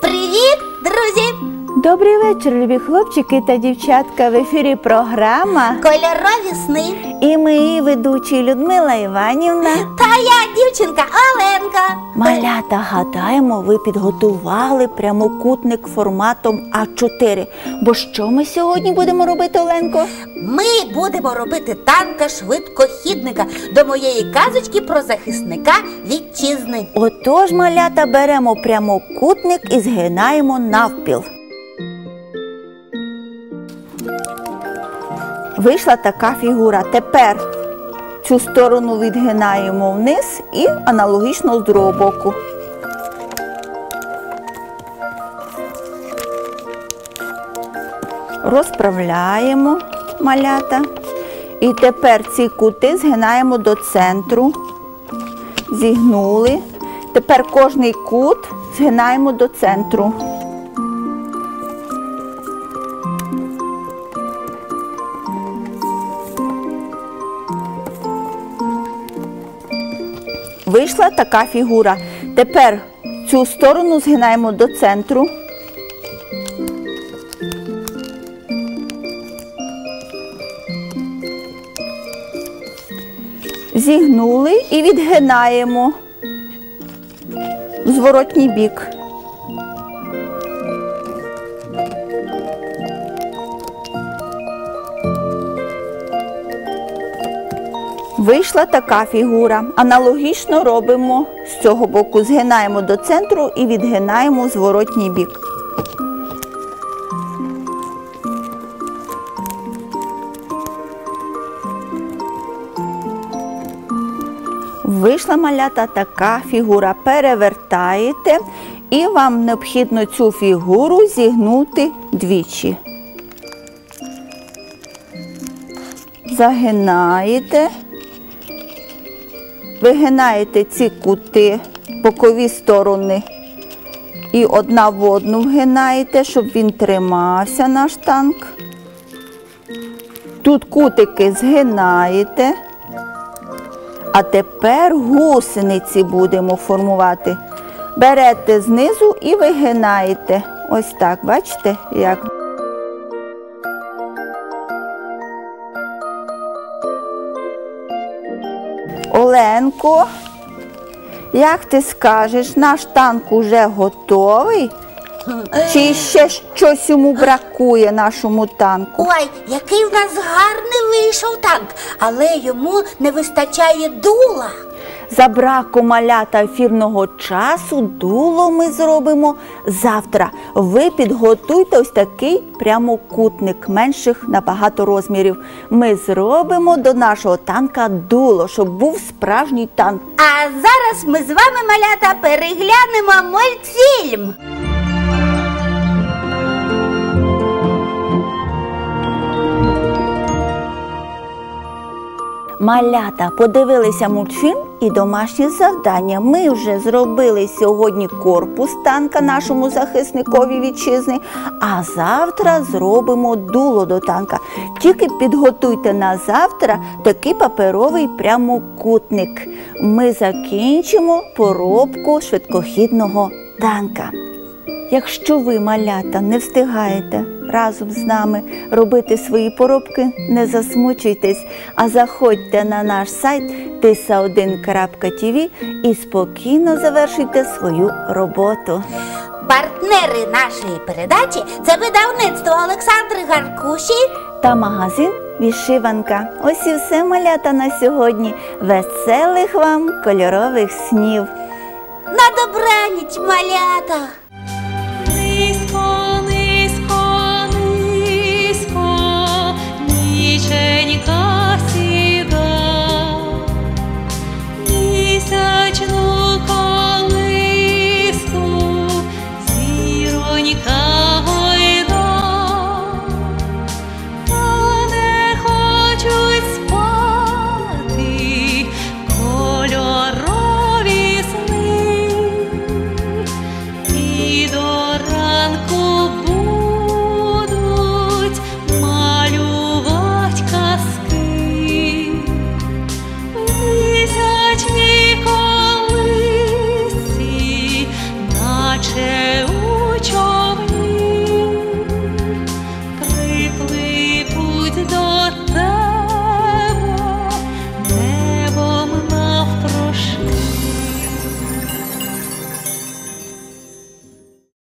Привет, друзья! Добрий вечір, любі хлопчики та дівчатка. В ефірі програма. Кольорові сни. І ми її ведучі Людмила Іванівна. Та я дівчинка Оленка. Малята, гадаємо, ви підготували прямокутник форматом А4. Бо що ми сьогодні будемо робити, Оленко? Ми будемо робити танка швидкохідника до моєї казочки про захисника вітчизни. Отож, малята, беремо прямокутник і згинаємо навпіл. Вийшла така фігура. Тепер цю сторону відгинаємо вниз і аналогічно з другого боку. Розправляємо малята. І тепер ці кути згинаємо до центру. Зігнули. Тепер кожний кут згинаємо до центру. Вийшла така фігура. Тепер цю сторону згинаємо до центру. Зігнули і відгинаємо в зворотній бік. Вийшла така фігура. Аналогічно робимо з цього боку. Згинаємо до центру і відгинаємо зворотній бік. Вийшла малята така фігура. Перевертаєте і вам необхідно цю фігуру зігнути двічі. Загинаєте, вигинаєте ці кути, бокові сторони і одна в одну вгинаєте, щоб він тримався наш танк. Тут кутики згинаєте. А тепер гусениці будемо формувати. Берете знизу і вигинаєте. Ось так, бачите, як. Оленко, як ти скажеш, наш танк уже готовий? Чи ще щось йому бракує нашому танку? Ой, який в нас гарний вийшов танк, але йому не вистачає дула. За браку малята ефірного часу дуло ми зробимо завтра. Ви підготуйте ось такий прямокутник менших набагато розмірів. Ми зробимо до нашого танка дуло, щоб був справжній танк. А зараз ми з вами, малята, переглянемо мультфільм. Малята подивилися мультфільм і домашні завдання. Ми вже зробили сьогодні корпус танка нашому захисникові вітчизни, а завтра зробимо дуло до танка. Тільки підготуйте на завтра такий паперовий прямокутник. Ми закінчимо поробку швидкохідного танка. Якщо ви, малята, не встигаєте разом з нами робити свої поробки, не засмучуйтесь, а заходьте на наш сайт tisa1.tv і спокійно завершуйте свою роботу. Партнери нашої передачі це видавництво Олександри Гаркуші. Та магазин Вішиванка. Ось і все малята на сьогодні. Веселих вам кольорових снів! На добраніч, малята! touch me.